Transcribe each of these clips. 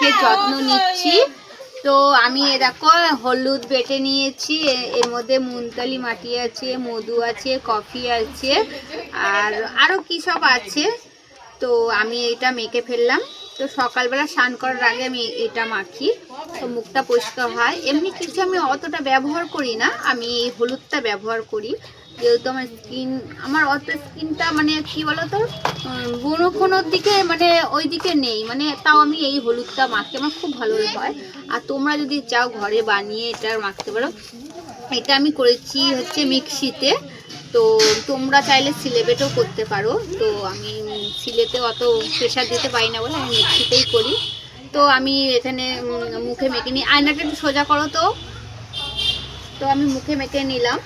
মাখিয়ে যত্ন নিচ্ছি। তো আমি এ দেখো হলুদ বেটে নিয়েছি এর মধ্যে মুনতালি মাটি আছে মধু আছে কফি আছে আর আরও কী সব আছে। তো আমি এটা মেখে ফেললাম। তো সকালবেলা স্নান করার আগে আমি এটা মাখি তো মুখটা পরিষ্কার হয়। এমনি কিছু আমি অতটা ব্যবহার করি না আমি এই হলুদটা ব্যবহার করি। যেহেতু আমার স্কিন আমার অত স্কিনটা মানে কি বলতো? বড়ো ফোনোর দিকে মানে ওই দিকে নেই। মানে তাও আমি এই হলুদটা মাখি আমার খুব ভালো হয়। আর তোমরা যদি চাও ঘরে বানিয়ে এটা মাখতে পারো। এটা আমি করেছি হচ্ছে মিক্সিতে। তো তোমরা চাইলে সিলেবেটও করতে পারো। তো আমি সিলেতে অত প্রেশার দিতে পারি না বলে আমি মিক্সিতেই করি। তো আমি এখানে মুখে মেখে নিই। আয়নাটা একটু সোজা করো তো। তো আমি মুখে মেখে নিলাম।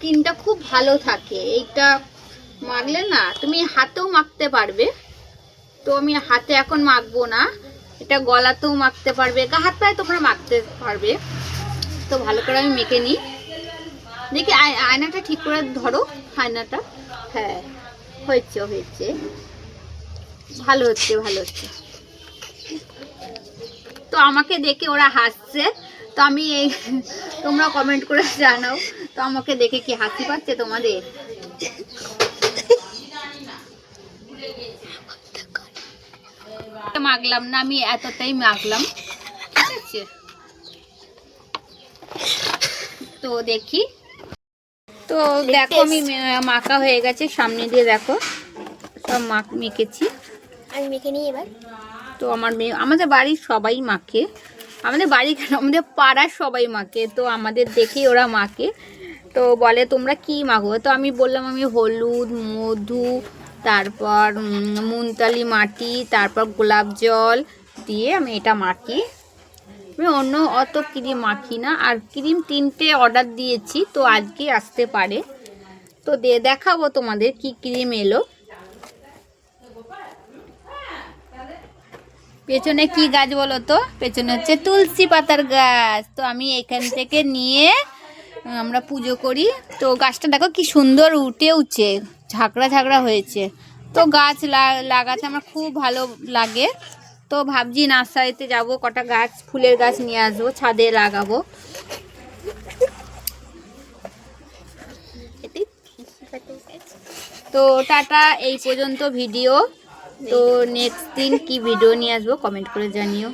স্কিনটা খুব ভালো থাকে। এইটা মাখলে না, তুমি হাতেও মাখতে পারবে। তো আমি হাতে এখন মাখবো না। এটা গলাতেও মাখতে পারবে, গা হাত পায়ে তোমরা মাখতে পারবে। তো ভালো করে আমি মেখে নিই। দেখি আয়- আয়নাটা ঠিক করে ধরো, আয়নাটা। হ্যাঁ হয়েছে হয়েছে। ভালো হচ্ছে ভালো হচ্ছে। তো আমাকে দেখে ওরা হাসছে। তো আমি এই তোমরা কমেন্ট করে জানাও। তো আমাকে দেখে কি হাসি পাচ্ছে তোমাদের? মাখলাম না আমি এতটাই মাখলাম ঠিক আছে? তো দেখি। তো দেখো আমি মাখা হয়ে গেছে সামনে দিয়ে দেখো। সব মাখ মেখেছি। আমি মেখে নিই এবার। তো আমার মেয়ে আমাদের বাড়ির সবাই মাখে। আমাদের বাড়ি কেন? আমাদের পাড়ার সবাই মাখে তো আমাদের দেখেই ওরা মাখে তো বলে, তোমরা কি মাখো তো আমি বললাম, আমি হলুদ, মধু, তারপর মুনতালি মাটি, তারপর গোলাপ জল দিয়ে আমি এটা মাখি। আমি অন্য অত ক্রিম মাখি না, আর ক্রিম তিনটে অর্ডার দিয়েছি, তো আজকে আসতে পারে। তো দেখাবো তোমাদের কি ক্রিম এলো। পেছনে কি গাছ বলো তো? পেছনে হচ্ছে তুলসী পাতার গাছ। তো আমি এখান থেকে নিয়ে আমরা পুজো করি। তো গাছটা দেখো কি সুন্দর উঠে উঠছে, ঝাঁকড়া ঝাঁকড়া হয়েছে। তো গাছ লাগাতে আমার খুব ভালো লাগে। তো ভাবছি নার্সারিতে যাব, কটা গাছ, ফুলের গাছ নিয়ে আসব, ছাদে লাগাবো। তো টাটা, এই পর্যন্ত ভিডিও। তো নেক্সট দিন কি ভিডিও নিয়ে আসব? কমেন্ট করে জানিও।